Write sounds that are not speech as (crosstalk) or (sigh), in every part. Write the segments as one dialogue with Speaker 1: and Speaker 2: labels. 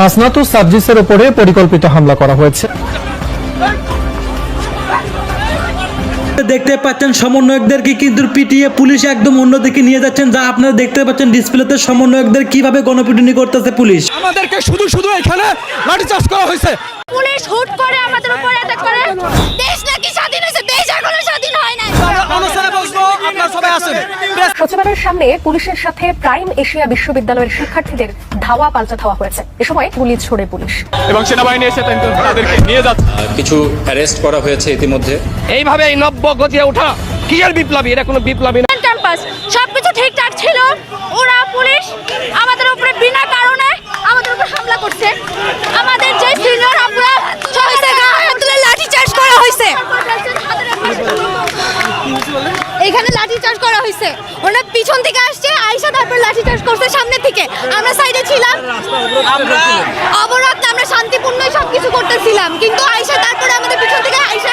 Speaker 1: হাসনাত সার্জিসের উপরে পরিকল্পিত হামলা করা হয়েছে।
Speaker 2: দেখতে পাচ্ছেন সমন্বয়কদেরকে কিন্তু পিটিয়ে পুলিশ একদম অন্যদিকে নিয়ে যাচ্ছেন। যা আপনারা দেখতে পাচ্ছেন ডিসপ্লেতে সমন্বয়কদের কীভাবে গণপিটুনি করতেছে পুলিশ।
Speaker 3: আমাদেরকে শুধু শুধু এখানে লাঠিচার্জ করা হয়েছে।
Speaker 4: পুলিশ হুট করে আমাদের উপর অ্যাটাক করে। দেশ নাকি স্বাধীন হয়েছে? দেশ এখনও স্বাধীন হয় নাই।
Speaker 3: সবাই আসেন
Speaker 5: সচিবালয়ের সামনে পুলিশের সাথে প্রাইম এশিয়া বিশ্ববিদ্যালয়ের শিক্ষার্থীদের ধাওয়া পাল্টা ধাওয়া হয়েছে। এ সময় গুলি ছোড়ে পুলিশ।
Speaker 6: এবং সেনাবাহিনী এসে তাদেরকে নিয়ে যাচ্ছে।
Speaker 7: কিছু অ্যারেস্ট করা হয়েছে ইতিমধ্যে।
Speaker 6: এইভাবে এই নব্য গতিয়ে ওঠা কি আর বিপ্লবী? এটা কোনো বিপ্লবী না।
Speaker 4: ক্যাম্পাস সবকিছু ঠিকঠাক ছিল। ওরা পুলিশ আমাদের উপরে বিনা কারণে আমাদের উপর হামলা করছে। আমাদের যে সিনিয়র আমরা সবাইকে গায়ে হাত তুলে লাঠি চার্জ করা হয়েছে। এখানে লাঠি চার্জ করা হয়েছে। ওনার পিছন থেকে আসছে, আইসা তারপর লাঠি চার্জ করছে সামনে থেকে আমরা সাইডে ছিলাম। অবরোধ, আমরা শান্তিপূর্ণ সবকিছু করতেছিলাম। কিন্তু আইসা তারপরে আমাদের পিছন থেকে আইসা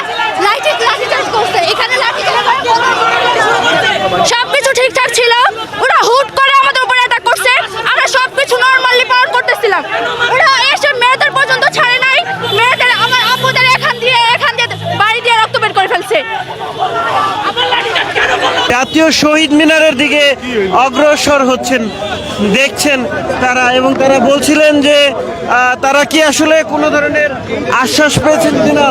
Speaker 8: জাতীয় শহীদ মিনারের দিকে অগ্রসর হচ্ছেন দেখছেন তারা এবং তারা বলছিলেন যে তারা কি আসলে কোনো ধরনের আশ্বাস পেয়েছেন কিনা?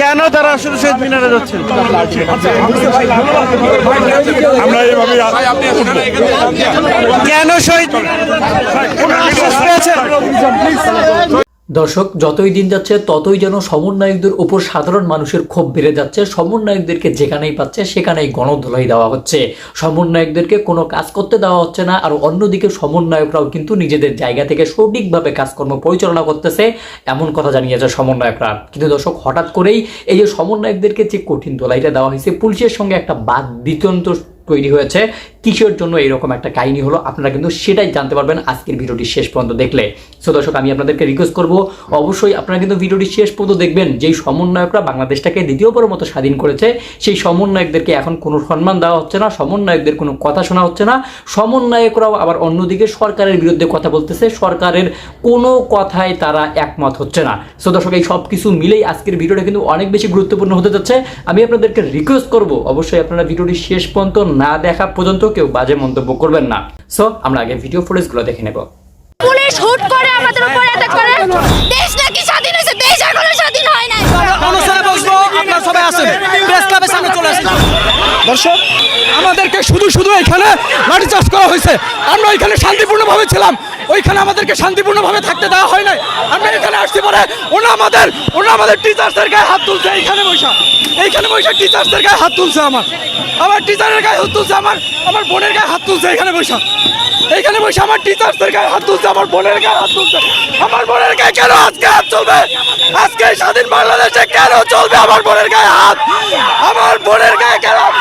Speaker 8: কেন তারা আসলে শহীদ মিনারে যাচ্ছেন? কেন শহীদ মিনারে আশ্বাস পেয়েছেন?
Speaker 9: দর্শক, যতই দিন যাচ্ছে, ততই যেন সমন্বয়কদের উপর সাধারণ মানুষের ক্ষোভ বেড়ে যাচ্ছে। সমন্বয়কদেরকে যেখানেই পাচ্ছে, সেখানেই গণধোলাই দেওয়া হচ্ছে। সমন্বয়কদেরকে কোনো কাজ করতে দেওয়া হচ্ছে না, আর অন্যদিকে সমন্বয়করাও কিন্তু নিজেদের জায়গা থেকে সঠিকভাবে কাজকর্ম পরিচালনা করতেছে, এমন কথা জানিয়েছে সমন্বয়করা। কিন্তু দর্শক, হঠাৎ করেই এই যে সমন্বয়কদেরকে যে কঠিন দোলাইটা দেওয়া হয়েছে, পুলিশের সঙ্গে একটা বাদ বিতন্ত তৈরি হয়েছে। কিসের জন্য এরকম একটা কাহিনী হলো আপনারা কিন্তু সেটাই জানতে পারবেন আজকের ভিডিওটি শেষ পর্যন্ত দেখলে। সো দর্শক, আমি আপনাদেরকে রিকোয়েস্ট করব, অবশ্যই আপনারা কিন্তু ভিডিওটি শেষ পর্যন্ত দেখবেন। যেই সমন্বয়করা বাংলাদেশটাকে দ্বিতীয়বারের মতো স্বাধীন করেছে, সেই সমন্বয়কদেরকে এখন কোনো সম্মান দেওয়া হচ্ছে না, সমন্বয়কদের কোনো কথা শোনা হচ্ছে না। সমন্বয়করাও আবার অন্যদিকে সরকারের বিরুদ্ধে কথা বলতেছে, সরকারের কোনো কথায় তারা একমত হচ্ছে না। সো দর্শক, এই সব কিছু মিলেই আজকের ভিডিওটা কিন্তু অনেক বেশি গুরুত্বপূর্ণ হতে যাচ্ছে। আমি আপনাদেরকে রিকোয়েস্ট করব, অবশ্যই আপনারা ভিডিওটি শেষ পর্যন্ত না দেখা পর্যন্ত কেউ বাজে মন্তব্য করবেন না। সো আমরা আগে ভিডিও ফুটেজগুলো দেখে নেব।
Speaker 4: পুলিশ হুট করে আমাদের উপর অ্যাটাক করে। দেশ নাকি স্বাধীন হয়েছে? দেশ এখনও স্বাধীন হয় নাই।
Speaker 3: অনুষ্ঠানে বসবো আপনারা সবাই আসেন। প্রেস ক্লাবের সামনে চলে আসেন। দর্শক আমাদেরকে শুধু শুধু এখানে চাষ করা হয়েছে। আমরা এখানে শান্তিপূর্ণভাবে ছিলাম। ওইখানে আমাদেরকে শান্তিপূর্ণভাবে থাকতে দেওয়া হয় নাই। আমরা এখানে আসতে পারে ওনা আমাদের ওনা আমাদের টিচার্সদের গায়ে হাত তুলছে। এইখানে বৈশা। এইখানে বৈশা টিচার্সদের গায়ে হাত তুলছে আমার। আমার টিচারের গায়ে হাত তুলছে আমার আমার বোনের গায়ে হাত তুলছে এখানে বৈশা। এইখানে বসে আমার টিচার্সদের গায়ে হাত তুলছে, আমার বোনের গায়ে হাত তুলছে। আমার বোনের গায়ে কেন আজকে হাত চলবে? আজকে স্বাধীন বাংলাদেশে কেন চলবে আমার বোনের গায়ে হাত? আমার বোনের গায়ে কেন হাত?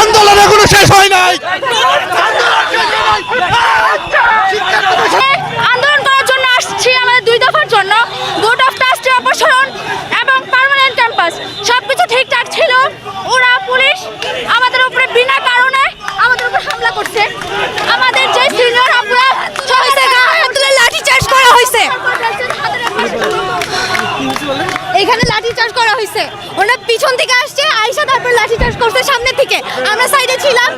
Speaker 3: আন্দোলন এখনও শেষ হয় নাই
Speaker 4: আন্দোলন করার জন্য আসছি আমাদের দুই দফার জন্য বোর্ড অফ ট্রাস্টের অপসারণ এবং পার্মানেন্ট ক্যাম্পাস সবকিছু ঠিকঠাক ছিল ওরা পুলিশ আমাদের উপরে বিনা কারণে আমাদের উপর হামলা করছে আমাদের যে সিনিয়র আমরা সবাইকে গায়ে হাত তুলে লাঠি চার্জ করা হয়েছে এখানে লাঠি চার্জ করা হয়েছে ওরা পিছন থেকে আসছে আইসা তারপর লাঠি চার্জ করছে সামনে থেকে আমরা সাইডে ছিলাম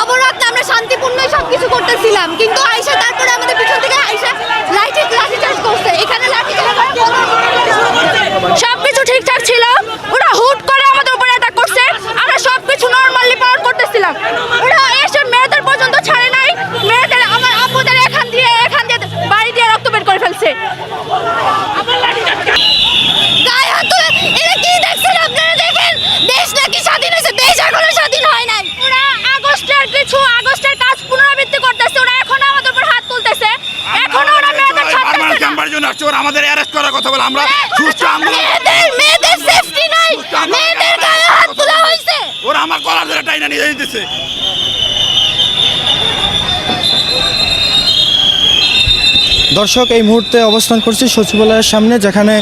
Speaker 4: অবরোধ না, আমরা শান্তিপূর্ণই সবকিছু করতেছিলাম কিন্তু আইসা তারপরে আমাদের পিছন থেকে আইসা লাঠি লাঠি চার্জ করছে এখানে লাঠি সবকিছু ঠিকঠাক ছিল ওরা হুট করে আমাদের উপর অ্যাটাক করছে আমরা সবকিছু নরমালি পার করতেছিলাম ওরা এসে মেয়েদের পর্যন্ত ছাড়ে নাই মেয়েদের আমার আপুদের এখান দিয়ে এখান দিয়ে বাড়ি দিয়ে রক্ত বের করে ফেলছে গায়ে হাত তুলে এটা কি দেখছেন আপনারা দেখেন দেশ নাকি স্বাধীন হয়েছে দেশ এখনও স্বাধীন হয় নাই ওরা আগস্টের কিছু আগস্টের কাজ পুনরাবৃত্তি করতেছে ওরা এখন আমাদের উপর হাত তুলতেছে এখন ওরা মেয়েদের ছাড়তেছে না
Speaker 10: চেম্বার জন্য আসছে ওরা আমাদের অ্যারেস্ট করার কথা বলে আমরা সুস্থ আন্দোলন
Speaker 4: মেয়েদের সেফটি নাই। মেয়েদের গায়ে হাত তোলা হয়েছে।
Speaker 10: ওরা আমার কলার ধরে টাইনা নিয়ে দিতেছে
Speaker 8: দর্শক এই মুহূর্তে অবস্থান করছি সচিবালয়ের সামনে যেখানে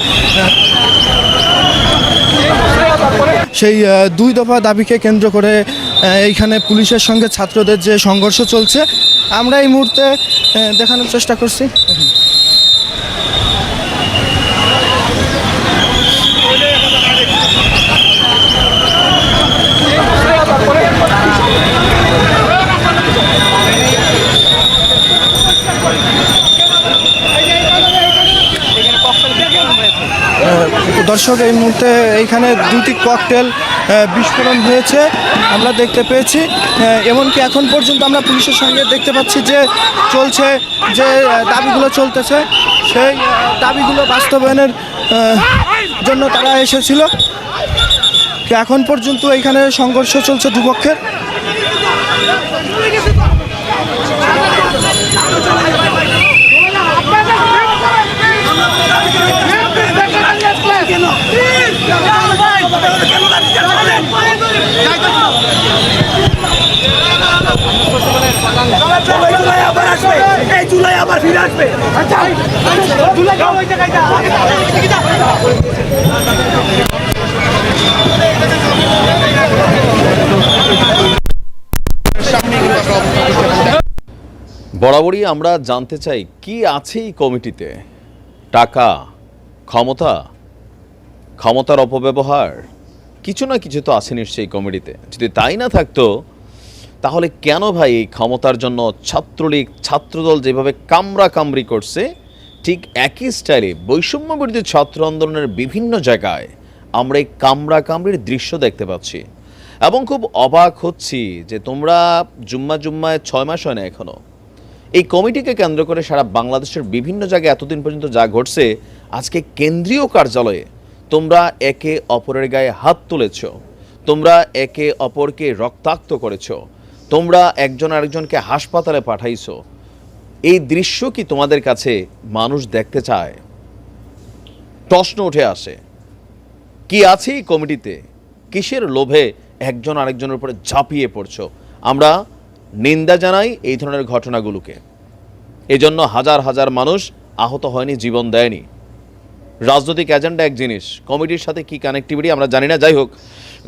Speaker 8: সেই দুই দফা দাবিকে কেন্দ্র করে এইখানে পুলিশের সঙ্গে ছাত্রদের যে সংঘর্ষ চলছে। আমরা এই মুহূর্তে দেখানোর চেষ্টা করছি। দর্শক, এই মুহূর্তে এইখানে দুটি ককটেল বিস্ফোরণ হয়েছে। আমরা দেখতে পেয়েছি এমনকি এখন পর্যন্ত আমরা পুলিশের সঙ্গে দেখতে পাচ্ছি যে চলছে, যে দাবিগুলো চলতেছে। সেই দাবিগুলো বাস্তবায়নের জন্য তারা এসেছিল। এখন পর্যন্ত এইখানে সংঘর্ষ চলছে দুপক্ষের।
Speaker 11: বরাবরই আমরা জানতে চাই কি আছে এই কমিটিতে? টাকা ক্ষমতা? ক্ষমতার অপব্যবহার? কিছু না কিছু তো আছে নিশ্চয়ই কমিটিতে যদি তাই না থাকতো, তাহলে কেন ভাই এই ক্ষমতার জন্য ছাত্রলীগ, ছাত্রদল যেভাবে কামরা কামড়ি করছে, ঠিক একই স্টাইলে বৈষম্য বিরোধী ছাত্র আন্দোলনের বিভিন্ন জায়গায় আমরা এই কামরা কামড়ির দৃশ্য দেখতে পাচ্ছি। এবং খুব অবাক হচ্ছি যে তোমরা জুম্মা জুম্মায় ছয় মাস হয় না এখনও এই কমিটিকে কেন্দ্র করে সারা বাংলাদেশের বিভিন্ন জায়গায় এতদিন পর্যন্ত যা ঘটছে, আজকে কেন্দ্রীয় কার্যালয়ে তোমরা একে অপরের গায়ে হাত তুলেছ। তোমরা একে অপরকে রক্তাক্ত করেছ। তোমরা একজন আরেকজনকে হাসপাতালে পাঠাইছো। এই দৃশ্য কি তোমাদের কাছে মানুষ দেখতে চায়? প্রশ্ন উঠে আসে, কি আছে এই কমিটিতে? কিসের লোভে একজন আরেকজনের উপরে ঝাঁপিয়ে পড়ছো? আমরা নিন্দা জানাই এই ধরনের ঘটনাগুলোকে। এজন্য হাজার হাজার মানুষ আহত হয়নি, জীবন দেয়নি। রাজনৈতিক এজেন্ডা এক জিনিস কমিটির সাথে কি কানেক্টিভিটি আমরা জানি না। যাই হোক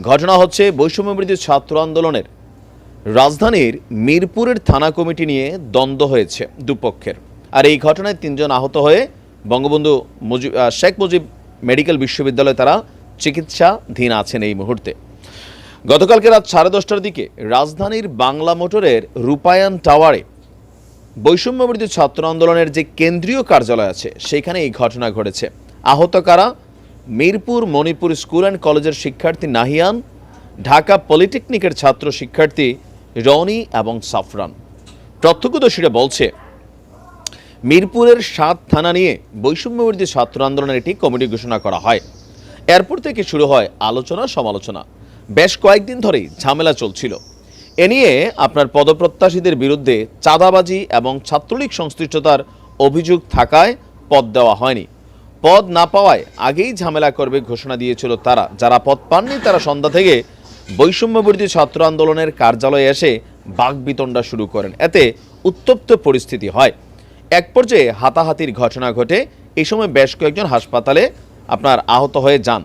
Speaker 11: ঘটনা হচ্ছে বৈষম্যবৃদ্ধি ছাত্র আন্দোলনের। রাজধানীর মিরপুরের থানা কমিটি নিয়ে দ্বন্দ্ব হয়েছে দুপক্ষের। আর এই ঘটনায় তিনজন আহত হয়ে বঙ্গবন্ধু মুজিব শেখ মুজিব মেডিকেল বিশ্ববিদ্যালয়ে তারা চিকিৎসাধীন আছেন এই মুহূর্তে। গতকালকে রাত সাড়ে দশটার দিকে রাজধানীর বাংলা মোটরের রূপায়ণ টাওয়ারে বৈষম্যবৃদ্ধি ছাত্র আন্দোলনের যে কেন্দ্রীয় কার্যালয় আছে, সেখানে এই ঘটনা ঘটেছে। আহত কারা? মিরপুর, মণিপুর স্কুল অ্যান্ড কলেজের শিক্ষার্থী নাহিয়ান, ঢাকা পলিটেকনিকের ছাত্র শিক্ষার্থী রনি এবং সাফরান। প্রত্যক্ষদর্শীরা বলছে, মিরপুরের সাত থানা নিয়ে বৈষম্যবৃদ্ধি ছাত্র আন্দোলনের একটি কমিটি ঘোষণা করা হয়। এরপর থেকে শুরু হয় আলোচনা, সমালোচনা। বেশ কয়েকদিন ধরেই ঝামেলা চলছিল। এ নিয়ে আপনার পদপ্রত্যাশীদের বিরুদ্ধে চাঁদাবাজি এবং ছাত্রলীগ সংশ্লিষ্টতার অভিযোগ থাকায় পদ দেওয়া হয়নি। পদ না পাওয়ায় আগেই ঝামেলা করবে ঘোষণা দিয়েছিল তারা। যারা পদ পাননি, তারা সন্ধ্যা থেকে বৈষম্যবৃদ্ধি ছাত্র আন্দোলনের কার্যালয়ে এসে বাগবিতণ্ডা শুরু করেন। এতে উত্তপ্ত পরিস্থিতি হয়। এক পর্যায়ে হাতাহাতির ঘটনা ঘটে। এই সময় বেশ কয়েকজন হাসপাতালে আপনার আহত হয়ে যান।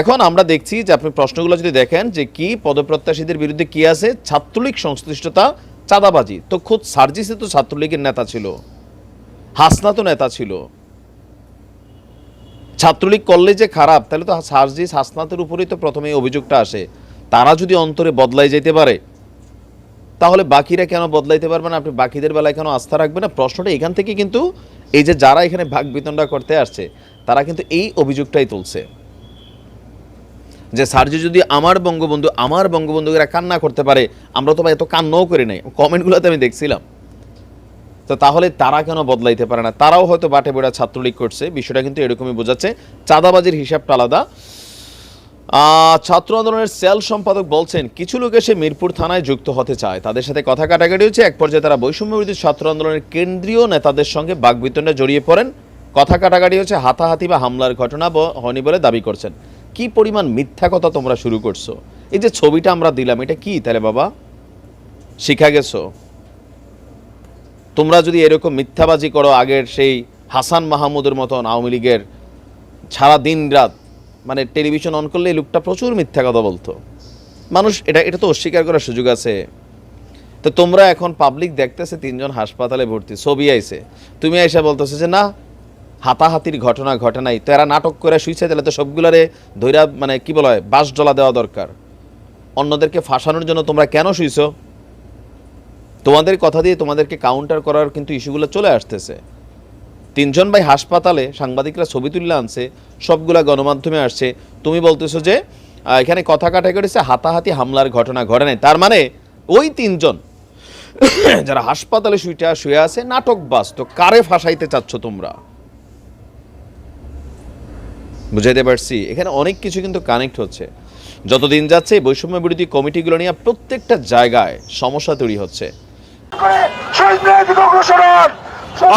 Speaker 11: এখন আমরা দেখছি যে আপনি প্রশ্নগুলো যদি দেখেন যে কি পদপ্রত্যাশীদের বিরুদ্ধে কি আছে, ছাত্রলীগ সংশ্লিষ্টতা চাঁদাবাজি। তো খোদ সার্জিসে তো ছাত্রলীগের নেতা ছিল হাসনা তো নেতা ছিল। ছাত্রলীগ করলে যে খারাপ, তাহলে তো সার্জিস হাসনাতের উপরেই তো প্রথমে অভিযোগটা আসে। তারা যদি অন্তরে বদলাই যেতে পারে, তাহলে বাকিরা কেন বদলাইতে পারবে না? আপনি বাকিদের বেলায় কেন আস্থা রাখবেন না? প্রশ্নটা এখান থেকে কিন্তু এই যে যারা এখানে ভাগ বিতণ্ডা করতে আসছে, তারা কিন্তু এই অভিযোগটাই তুলছে। যে সার্জি যদি আমার বঙ্গবন্ধু, আমার বঙ্গবন্ধুরা কান্না করতে পারে, আমরা তো এত কান্নাও করি নাই। কমেন্টগুলোতে আমি দেখছিলাম। তো তাহলে তারা কেন বদলাইতে পারে না? তারাও হয়তো বাটে বেড়া ছাত্রলীগ করছে, বিষয়টা কিন্তু এরকমই বোঝাচ্ছে। চাঁদাবাজির হিসাবটা আলাদা। ছাত্র আন্দোলনের সেল সম্পাদক বলছেন, কিছু লোক এসে মিরপুর থানায় যুক্ত হতে চায়। তাদের সাথে কথা কাটাকাটি হচ্ছে। এক পর্যায়ে তারা বৈষম্যবিরোধী ছাত্র আন্দোলনের কেন্দ্রীয় নেতাদের সঙ্গে বাগবিতণ্ডে জড়িয়ে পড়েন। কথা কাটাকাটি হচ্ছে, হাতাহাতি বা হামলার ঘটনা হয়নি বলে দাবি করছেন। কি পরিমাণ মিথ্যা কথা তোমরা শুরু করছ? এই যে ছবিটা আমরা দিলাম, এটা কি তাহলে বাবা? শিখা গেছো? তোমরা যদি এরকম মিথ্যাবাজি করো আগের সেই হাসান মাহমুদের মতন আওয়ামী লীগের সারা দিন রাত মানে টেলিভিশন অন করলে এই লোকটা প্রচুর মিথ্যা কথা বলতো। মানুষ এটা এটা তো অস্বীকার করার সুযোগ আছে। তো তোমরা এখন পাবলিক দেখতেছে তিনজন হাসপাতালে ভর্তি, ছবি আইছে। তুমি এসে বলতেছো যে, না, হাতাহাতির ঘটনা ঘটে নাই। তো এরা নাটক করে শুইছে, তাহলে তো সবগুলারে ধৈরা মানে কি বলা হয় বাস ডলা দেওয়া দরকার। অন্যদেরকে ফাঁসানোর জন্য তোমরা কেন শুইছো? তোমাদের কথা দিয়ে তোমাদেরকে কাউন্টার করার কিন্তু ইস্যুগুলো চলে আসতেছে। তিনজন ভাই হাসপাতালে সাংবাদিকরা ছবি তুললে আনছে, সবগুলা গণমাধ্যমে আসছে। তুমি বলতেছো যে এখানে কথা কাটাই করেছে হাতাহাতি হামলার ঘটনা ঘটে নাই। তার মানে ওই তিনজন (coughs) যারা হাসপাতালে শুইটা, শুয়ে আছে, নাটক বাস তো কারে ফাঁসাইতে চাচ্ছ তোমরা? বুঝাইতে পারছি? এখানে অনেক কিছু কিন্তু কানেক্ট হচ্ছে। যতদিন যাচ্ছে বৈষম্য বিরোধী কমিটিগুলো নিয়ে প্রত্যেকটা জায়গায় সমস্যা তৈরি হচ্ছে।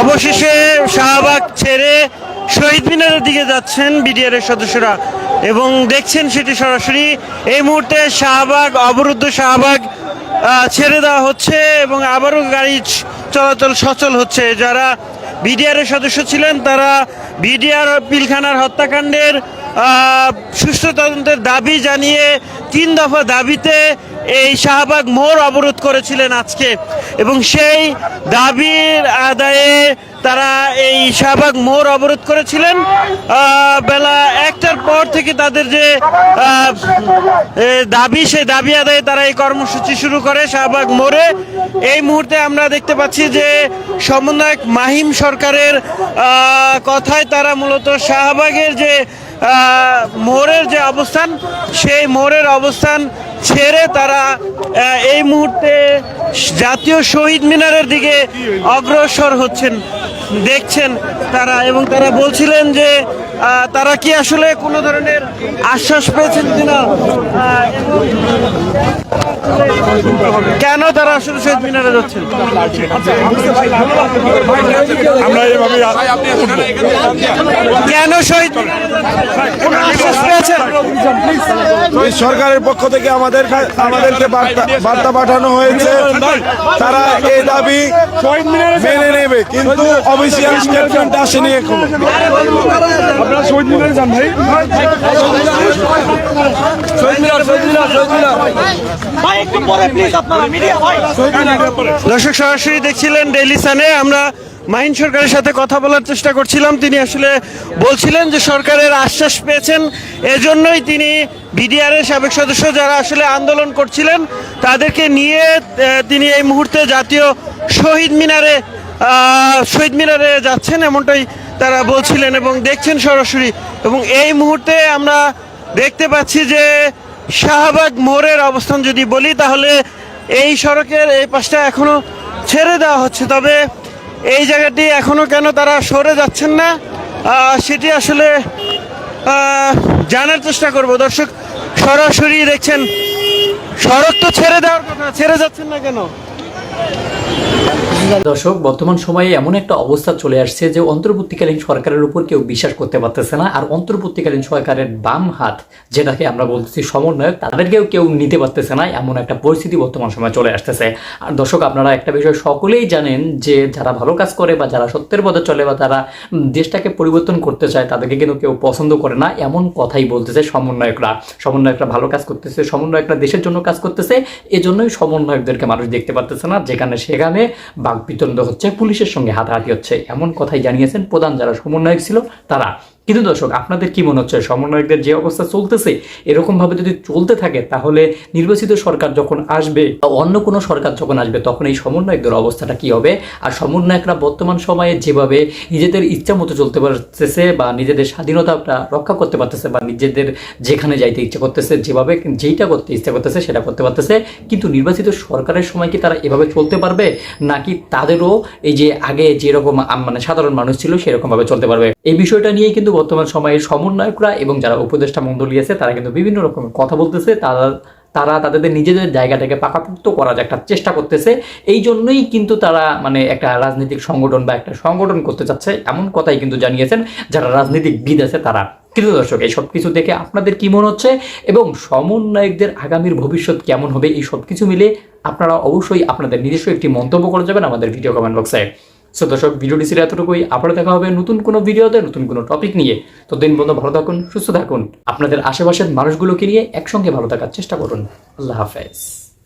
Speaker 8: অবশেষে শাহবাগ ছেড়ে শহীদ মিনারের দিকে যাচ্ছেন বিডিআর এর সদস্যরা এবং দেখছেন সেটি সরাসরি। এই মুহূর্তে শাহবাগ, অবরুদ্ধ শাহবাগ ছেড়ে দেওয়া হচ্ছে এবং আবারও গাড়ি চলাচল সচল হচ্ছে। যারা বিডিআর এর সদস্য ছিলেন, তারা বিডিআর পিলখানার হত্যাকাণ্ডের সুষ্ঠু তদন্তের দাবি জানিয়ে তিন দফা দাবিতে এই শাহবাগ মোড় অবরোধ করেছিলেন আজকে। এবং সেই দাবির আদায়ে তারা এই শাহবাগ মোড় অবরোধ করেছিলেন। বেলা একটার পর থেকে তাদের যে দাবি, সেই দাবি আদায়ে তারা এই কর্মসূচি শুরু করে শাহবাগ মোড়ে। এই মুহূর্তে আমরা দেখতে পাচ্ছি যে সমন্বয়ক মাহিম সরকারের কথায় তারা মূলত শাহবাগের যে মোড়ের যে অবস্থান, সেই মোড়ের অবস্থান ছেড়ে তারা এই মুহূর্তে জাতীয় শহীদ মিনারের দিকে অগ্রসর হচ্ছেন, দেখছেন তারা এবং তারা বলছিলেন যে তারা কি আসলে কোনো ধরনের আশ্বাস পেয়েছেন কিনা? কেন তারা আসলে শহীদ মিনারে যাচ্ছে কেন শহীদ মিনারে
Speaker 10: সরকারের পক্ষ থেকে আমাদের আমাদেরকে বার্তা পাঠানো হয়েছে। তারা এই দাবি মেনে নেবে কিন্তু অফিসিয়াল স্টেটমেন্ট আসেনি এখন।
Speaker 8: দর্শক সরাসরি দেখছিলেন ডেইলি সানে আমরা মাহিন সরকারের সাথে কথা বলার চেষ্টা করছিলাম। তিনি আসলে বলছিলেন যে সরকারের আশ্বাস পেয়েছেন। এজন্যই তিনি বিডিআরের সাবেক সদস্য যারা আসলে আন্দোলন করছিলেন, তাদেরকে নিয়ে তিনি এই মুহূর্তে জাতীয় শহীদ মিনারে শহীদ মিনারে যাচ্ছেন এমনটাই তারা বলছিলেন এবং দেখছেন সরাসরি। এবং এই মুহূর্তে আমরা দেখতে পাচ্ছি যে শাহবাগ মোড়ের অবস্থান যদি বলি, তাহলে এই সড়কের এই পাশটা এখনও ছেড়ে দেওয়া হচ্ছে। তবে এই জায়গাটি এখনও কেন তারা সরে যাচ্ছেন না? সেটি আসলে জানার চেষ্টা করব। দর্শক, সরাসরি দেখছেন সড়ক তো ছেড়ে দেওয়ার কথা, ছেড়ে যাচ্ছেন না কেন?
Speaker 9: দর্শক, বর্তমান সময়ে এমন একটা অবস্থা চলে আসছে যে অন্তর্বর্তীকালীন সরকারের উপর কেউ বিশ্বাস করতে পারতেছে না, আর অন্তর্বর্তীকালীন সরকারের বাম হাত যেটাকে আমরা বলতেছি সমন্বয়ক, তাদেরকেও কেউ নিতে পারতেছে না, এমন একটা পরিস্থিতি বর্তমান সময়ে চলে আসতেছে। আর দর্শক, আপনারা একটা বিষয় সকলেই জানেন যে যারা ভালো কাজ করে বা যারা সত্যের পথে চলে বা যারা দেশটাকে পরিবর্তন করতে চায়, তাদেরকে কিন্তু কেউ পছন্দ করে না, এমন কথাই বলতেছে সমন্বয়করা। সমন্বয়করা ভালো কাজ করতেছে, সমন্বয়করা দেশের জন্য কাজ করতেছে, এজন্যই সমন্বয়কদেরকে মানুষ দেখতে পারতেছে না, যেখানে সেখানে বাকবিতন্ড হচ্ছে পুলিশের সঙ্গে হাতাহাতি হচ্ছে। এমন কথাই জানিয়েছেন প্রধান যারা সমন্বয়ক ছিল তারা কিন্তু দর্শক, আপনাদের কি মনে হচ্ছে? সমন্বয়কদের যে অবস্থা চলতেছে এরকম ভাবে যদি চলতে থাকে, তাহলে নির্বাচিত সরকার যখন আসবে বা অন্য কোনো সরকার যখন আসবে, তখন এই সমন্বয়কদের অবস্থাটা কি হবে? আর সমন্বয়করা বর্তমান সময়ে যেভাবে নিজেদের ইচ্ছা মতো চলতে পারতেছে বা নিজেদের স্বাধীনতাটা রক্ষা করতে পারতেছে বা নিজেদের যেখানে যাইতে ইচ্ছা করতেছে, যেভাবে যেইটা করতে ইচ্ছা করতেছে সেটা করতে পারতেছে, কিন্তু নির্বাচিত সরকারের সময় কি তারা এভাবে চলতে পারবে? নাকি তাদেরও এই যে আগে যেরকম মানে সাধারণ মানুষ ছিল সেরকম ভাবে চলতে পারবে? এই বিষয়টা নিয়েই কিন্তু বর্তমান সময়ে সমন্বয়করা এবং যারা উপদেষ্টা মণ্ডলী আছে, তারা কিন্তু বিভিন্ন রকম কথা বলতেছে। তারা তারা তাদের নিজেদের জায়গাটাকে পাকাপোক্ত করার একটা চেষ্টা করতেছে। এই জন্যই কিন্তু তারা মানে একটা রাজনৈতিক সংগঠন বা একটা সংগঠন করতে চাচ্ছে। এমন কথাই কিন্তু জানিয়েছেন যারা রাজনৈতিক বিদ আছে তারা। কিন্তু দর্শক, এই সব কিছু দেখে আপনাদের কি মনে হচ্ছে? এবং সমন্বয়কদের আগামীর ভবিষ্যৎ কেমন হবে? এই সব কিছু মিলে আপনারা অবশ্যই আপনাদের নিজস্ব একটি মন্তব্য করে যাবেন আমাদের ভিডিও কমেন্ট বক্সে। সো দর্শক ভিডিওটি ছিল এতটুকুই। আবার দেখা হবে নতুন কোনো ভিডিওতে নতুন কোনো টপিক নিয়ে। তো দিন বন্ধু, ভালো থাকুন, সুস্থ থাকুন। আপনাদের আশেপাশের মানুষগুলোকে নিয়ে একসঙ্গে ভালো থাকার চেষ্টা করুন। আল্লাহ হাফেজ।